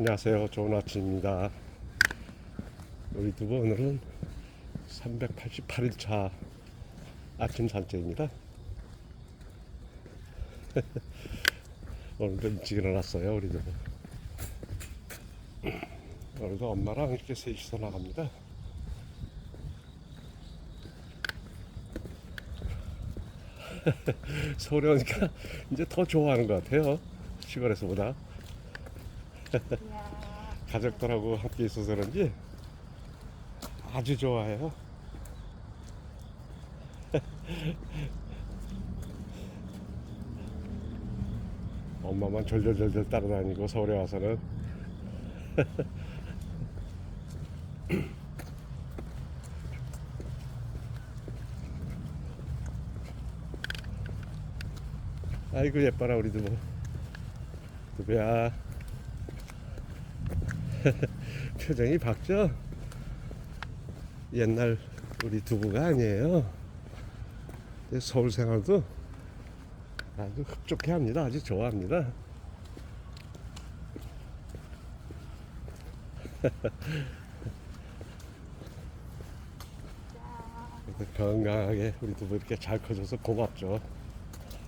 안녕하세요. 좋은 아침입니다. 우리 두부 오늘은 388일차 아침 산책입니다. 오늘도 일찍 일어났어요. 우리 두부. 오늘도 엄마랑 이렇게 셋이서 나갑니다. 서울에 오니까 이제 더 좋아하는 것 같아요. 시골에서보다. 가족들하고 함께 있어서 그런지 아주 좋아해요. 엄마만 절절절절 따라다니고 서울에 와서는. 아이고 예뻐라 우리 두부 두부야 표정이 밝죠? 옛날 우리 두부가 아니에요. 서울 생활도 아주 흡족해 합니다. 아주 좋아합니다. 건강하게 우리 두부 이렇게 잘 커져서 고맙죠.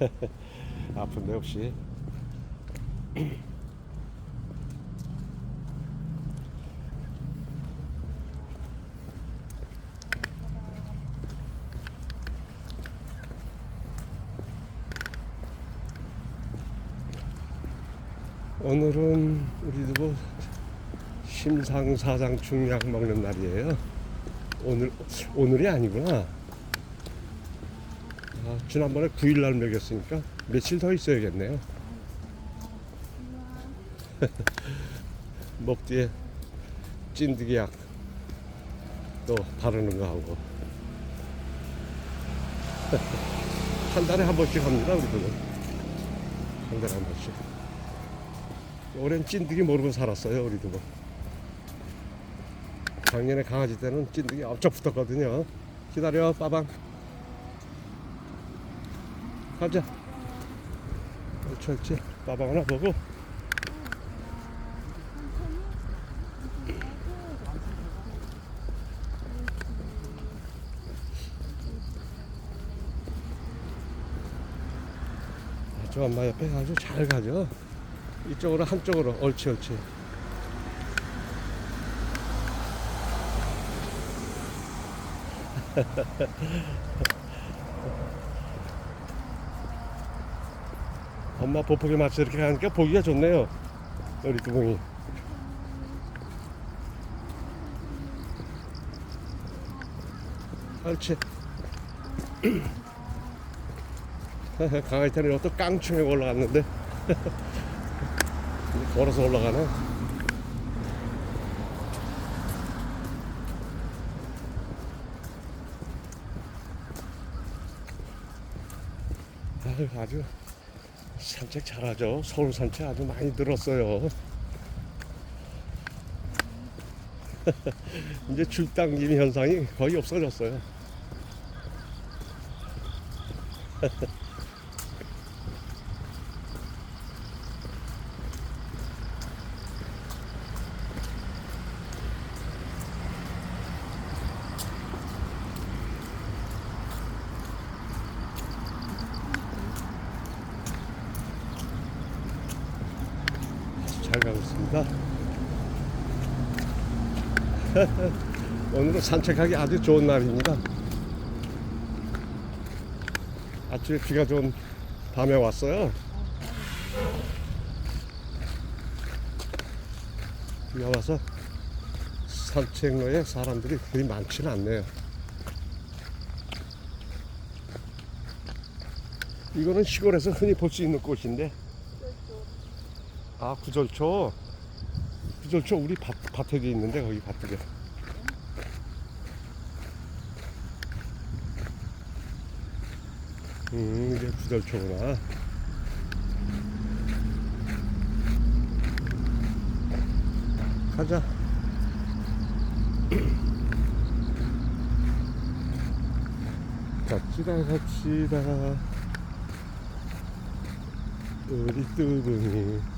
아픈 데 없이. 오늘은 우리 두부 심상사상 중약 먹는 날이에요. 오늘 오늘이 아니구나. 아, 지난번에 9일 날 먹였으니까 며칠 더 있어야겠네요. 목 뒤에 찐득이 약 또 바르는 거 하고 한 달에 한 번씩 합니다 우리 두부 한 달에 한 번씩. 올해는 찐득이 모르고 살았어요 우리도 뭐. 작년에 강아지 때는 찐득이 엄청 붙었거든요. 기다려 빠방. 가자. 옳지 옳지 빠방 하나 보고. 아주 엄마 옆에 아주 잘 가죠 이쪽으로 한쪽으로 옳지 옳지. 엄마 보폭에 맞춰 이렇게 가니까 보기가 좋네요. 우리 두봉이. 옳지. 강아지 때는 이것도 깡충에 올라갔는데 걸어서 올라가네. 아유, 아주 산책 잘하죠. 서울 산책 아주 많이 늘었어요. 이제 줄 당김 현상이 거의 없어졌어요. 잘 가고 있습니다. 오늘은 산책하기 아주 좋은 날입니다. 아침에 비가 좀 밤에 왔어요. 비가 와서 산책로에 사람들이 그리 많지는 않네요. 이거는 시골에서 흔히 볼 수 있는 꽃인데 아 구절초? 구절초 우리 밭, 밭에 있는데 거기 밭에. 음 이게 구절초구나. 가자. 갑시다 갑시다. 우리 뚜둥이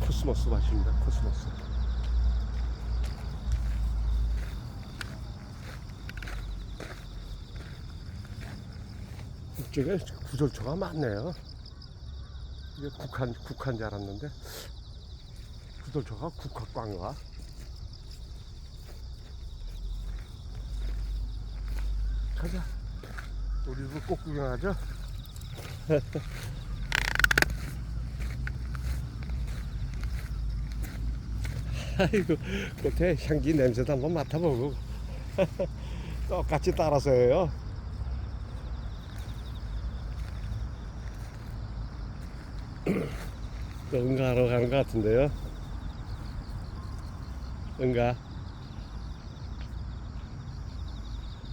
코스모스 밭입니다. 코스모스. 이쪽에 구절초가 많네요. 이게 국한 국한 줄 알았는데 구절초가 국화광화. 가자. 우리도 꼭 구경하죠. 아이고 끝에 향기 냄새도 한번 맡아보고 똑같이 따라서 해요. 또 응가하러 가는 것 같은데요. 응가.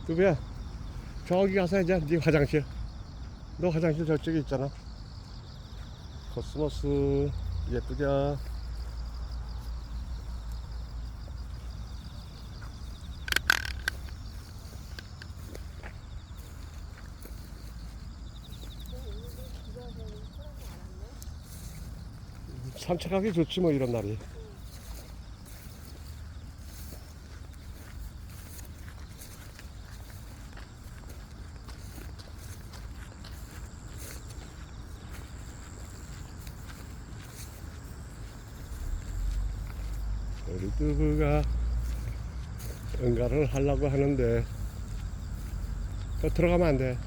두비야, 저기 가서 이제 네 화장실. 너 화장실 저쪽에 있잖아. 코스모스 예쁘죠? 산책하기 좋지 뭐 이런 날이. 우리 뚜부가 응가를 하려고 하는데 또 들어가면 안 돼.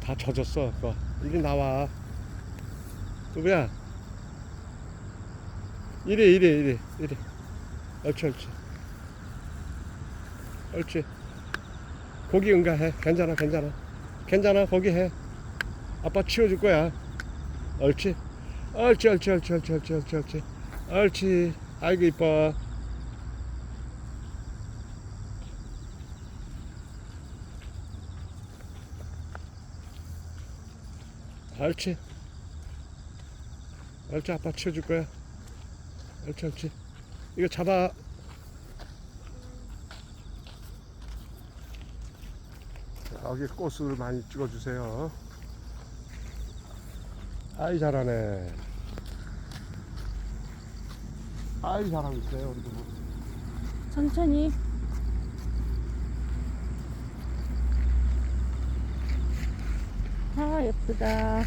다 젖었어. 그거. 이리 나와. 뚜부야. 이래 이래 이래 이래. 옳지 옳지. 옳지. 고기 응가해. 괜찮아 괜찮아. 괜찮아 거기 해. 아빠 치워줄 거야. 옳지. 옳지 옳지 옳지 옳지 옳지 옳지 옳지. 옳지. 아이고 이뻐. 옳지. 옳지 아빠 치워줄 거야. 옳지 옳지. 이거 잡아. 여기 꽃을 많이 찍어주세요. 아이 잘하네. 아이 잘하고 있어요 우리도. 뭐. 천천히. 아, 예쁘다.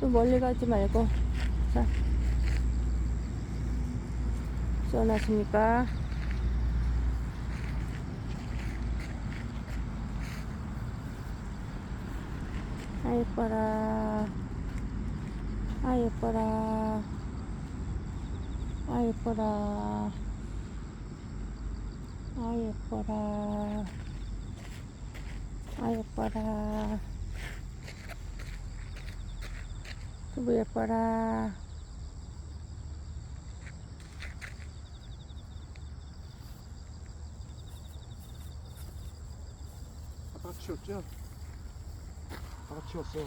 또 멀리 가지 말고. 자. 시원하십니까? 아, 예뻐라. 아, 예뻐라. 아 예뻐라 아 예뻐라 아 예뻐라 두부 예뻐라 치웠죠? 아빠 치웠어.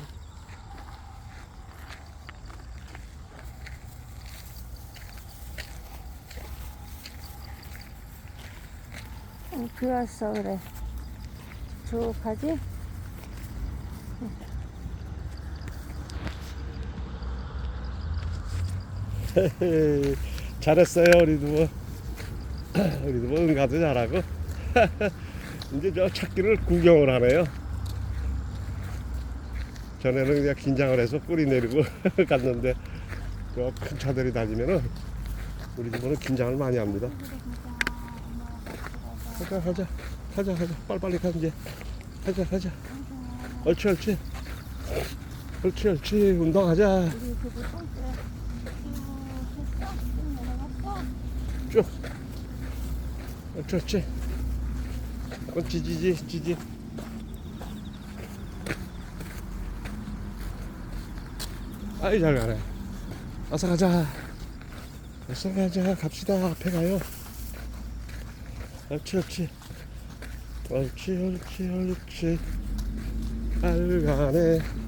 어, 비 왔어 그래 축하지? 잘했어요 우리도 뭐 우리도 뭐 응가도 잘하고 이제 저 찾기를 구경을 하네요. 전에는 그냥 긴장을 해서 뿌리 내리고 갔는데 저 큰 차들이 다니면은 우리 집은 긴장을 많이 합니다. 가자 가자 가자 가자. 빨리빨리 가 이제. 가자 가자. 옳지 옳지. 옳지 옳지. 운동하자. 쭉? 쭉 내려갔 어? 지지지 지지 아이 잘 가네 어서 가자. 어서 가자. 갑시다. 앞에 가요. 옳지 옳지. 옳지 옳지 옳지. 잘 가네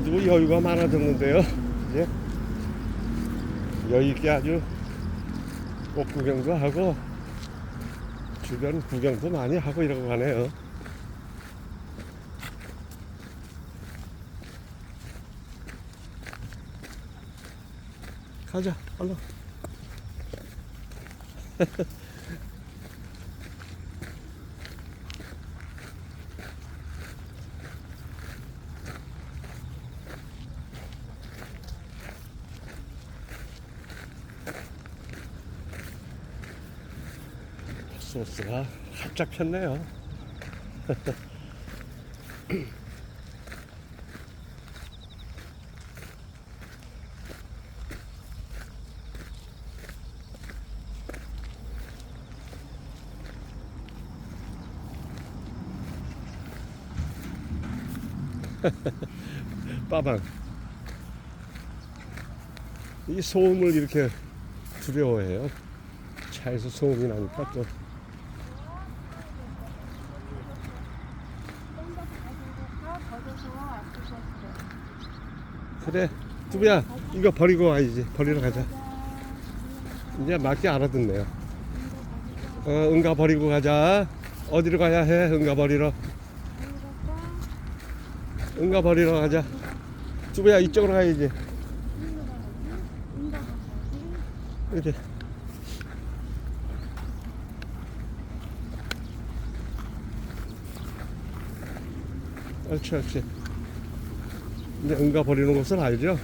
우리도 뭐 여유가 많아졌는데요 이제 여유 있게 아주 꽃 구경도 하고 주변 구경도 많이 하고 이러고 가네요. 가자, 얼른. 소스가 살짝 폈네요. 빠방. 이 소음을 이렇게 두려워해요. 차에서 소음이 나니까 또 그래 두부야 이거 버리고 와야지 버리러 가자. 이제 맞게 알아듣네요. 어 응가 버리고 가자. 어디로 가야 해? 응가 버리러. 응가 버리러 가자. 두부야 이쪽으로 가야지 이렇게. 옳지 옳지. 이제 응가 버리는 곳을 알죠?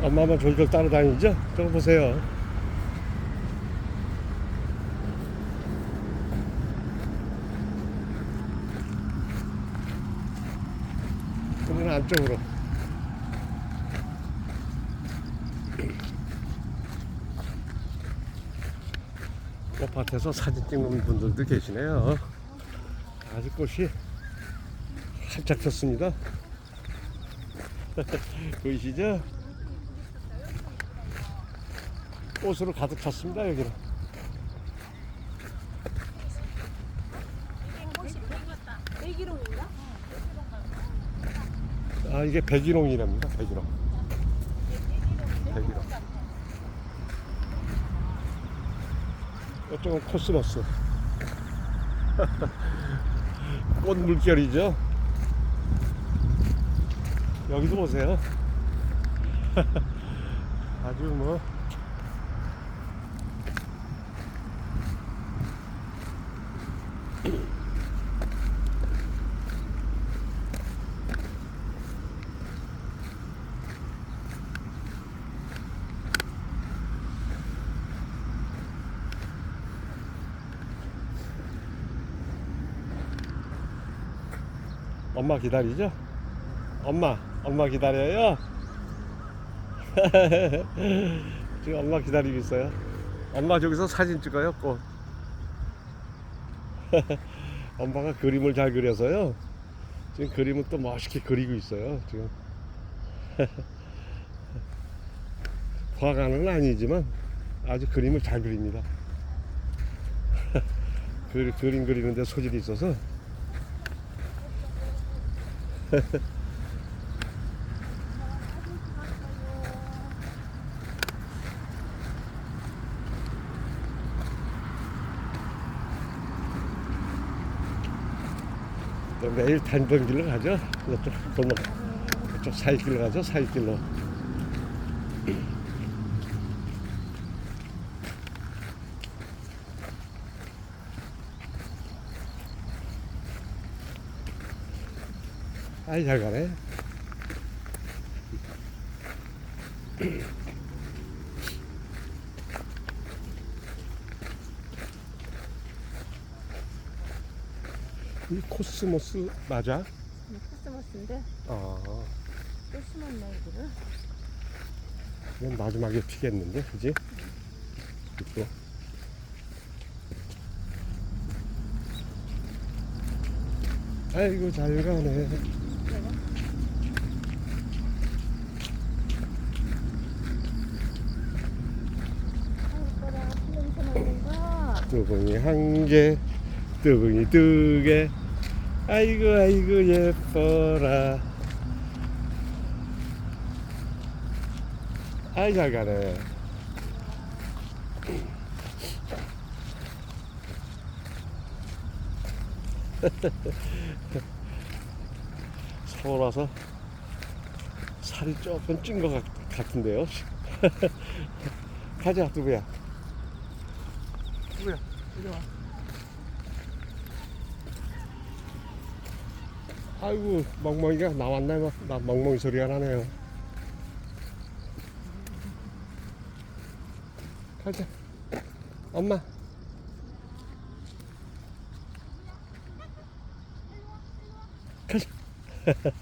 엄마만 졸졸 따라다니죠? 저거 보세요. 그러면 안쪽으로. 꽃밭에서 사진 찍는 분들도 계시네요. 아직 꽃이 활짝 폈습니다. 보이시죠? 꽃으로 가득 찼습니다 여기는 애기롱인가? 아 이게 백일홍이랍니다 백일홍. 백일홍. 이쪽은 코스모스. 꽃 물결이죠? 여기도 보세요. 아주 뭐 엄마 기다리죠? 엄마, 엄마 기다려요? 지금 엄마 기다리고 있어요. 엄마 저기서 사진 찍어요, 꽃. 엄마가 그림을 잘 그려서요. 지금 그림은 또 멋있게 그리고 있어요, 지금. 화가는 아니지만 아주 그림을 잘 그립니다. 그, 그림 그리는데 소질이 있어서 또 매일 다니던 길로 가죠. 이쪽 골목, 이쪽 사이길로 가죠. 사이길로. 아이 잘 가네. 이 코스모스 맞아? 코스모스인데 아, 또 심었네 이거를. 맨 마지막에 피겠는데, 그지? 이렇게. 아이고, 잘 가네. 두붕이 한 개, 두붕이 두 개. 아이고, 아이고, 예뻐라. 아이, 잘 가네. 와서 살이 조금 찐 것 같은데요. 가자, 두부야. 두부야, 이리 와. 아이고, 멍멍이가 나왔나, 막. 나 멍멍이 소리가 나네요. 가자. 엄마. 가자.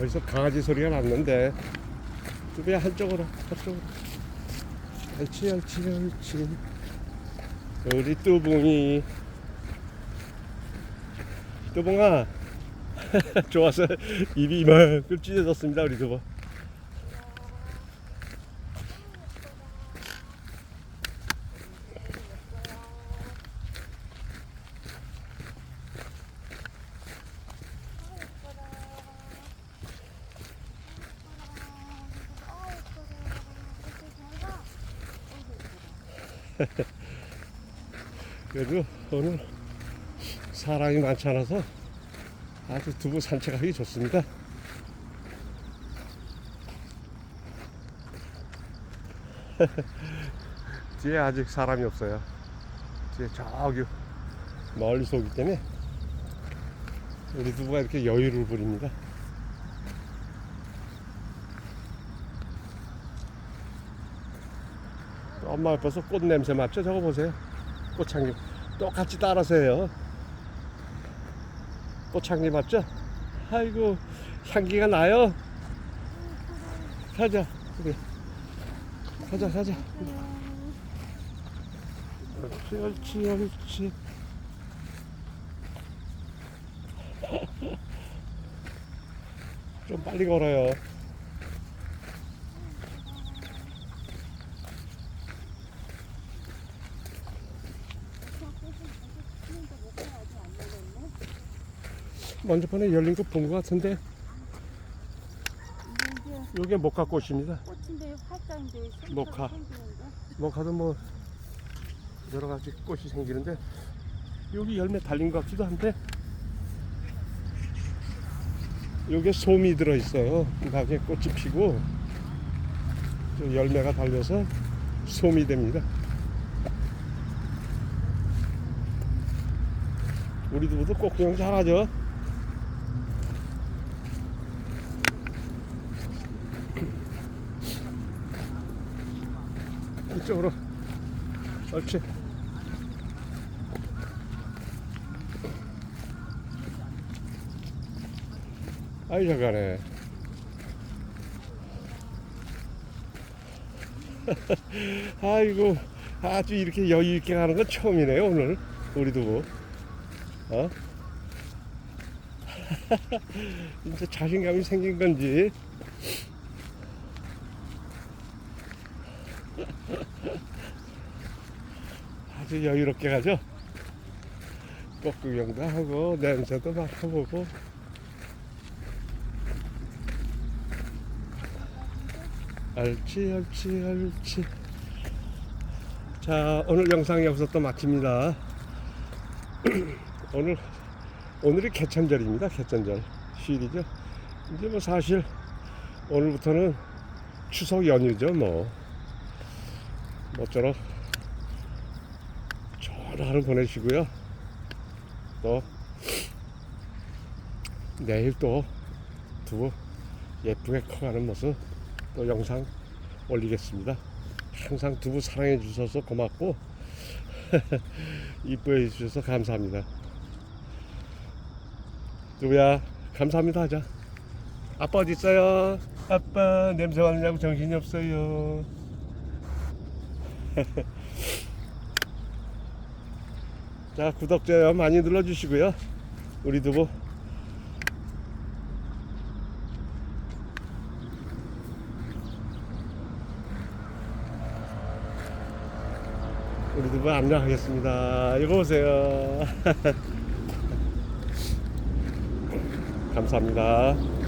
어디서 강아지 소리가 났는데. 두부야 한쪽으로 한쪽으로. 옳지 옳지 옳지. 우리 뚜붕이. 뚜붕아 좋아서 입이 이만큼 찢어졌습니다 우리 두부 그래도 오늘 사람이 많지 않아서 아주 두부 산책하기 좋습니다. 뒤에 아직 사람이 없어요. 뒤에 저기 멀리서 오기 때문에 우리 두부가 이렇게 여유를 부립니다. 엄마 옆에서 꽃 냄새 맡죠? 저거 보세요. 꽃향기 똑같이 따라서 해요. 꽃향기 맞죠? 아이고 향기가 나요. 가자 우리 가자 가자. 옳지 옳지 옳지. 좀 빨리 걸어요. 먼저 번에 열린 거 본 것 같은데 이게 요게 목화꽃입니다. 꽃인데 활자인데 녹화. 목화도 뭐 여러 가지 꽃이 생기는데 여기 열매 달린 것 같기도 한데 요게 솜이 들어 있어요. 나중에 꽃이 피고 저 열매가 달려서 솜이 됩니다. 우리 두부도 꽃구경 잘하죠. 이쪽으로. 옳지. 아이 잘 가네 아이고 아주 이렇게 여유 있게 가는 건 처음이네요 오늘. 우리 두부 어? 이제 자신감이 생긴 건지 아주 여유롭게 가죠. 꽃 구경도 하고 냄새도 맡아보고. 옳지 옳지 옳지. 자 오늘 영상 여기서 또 마칩니다. 오늘 오늘이 개천절입니다 개천절. 휴일이죠? 이제 뭐 사실 오늘부터는 추석 연휴죠 뭐. 모쪼록 하루 보내시고요. 또 내일 또 두부 예쁘게 커가는 모습 또 영상 올리겠습니다. 항상 두부 사랑해 주셔서 고맙고 이뻐해 주셔서 감사합니다. 두부야 감사합니다 하자. 아빠 어디 있어요? 아빠 냄새 맡느냐고 정신이 없어요. 자 구독 좋아요 많이 눌러주시고요. 우리 두부 우리 두부 안녕하겠습니다. 이거 보세요. 감사합니다.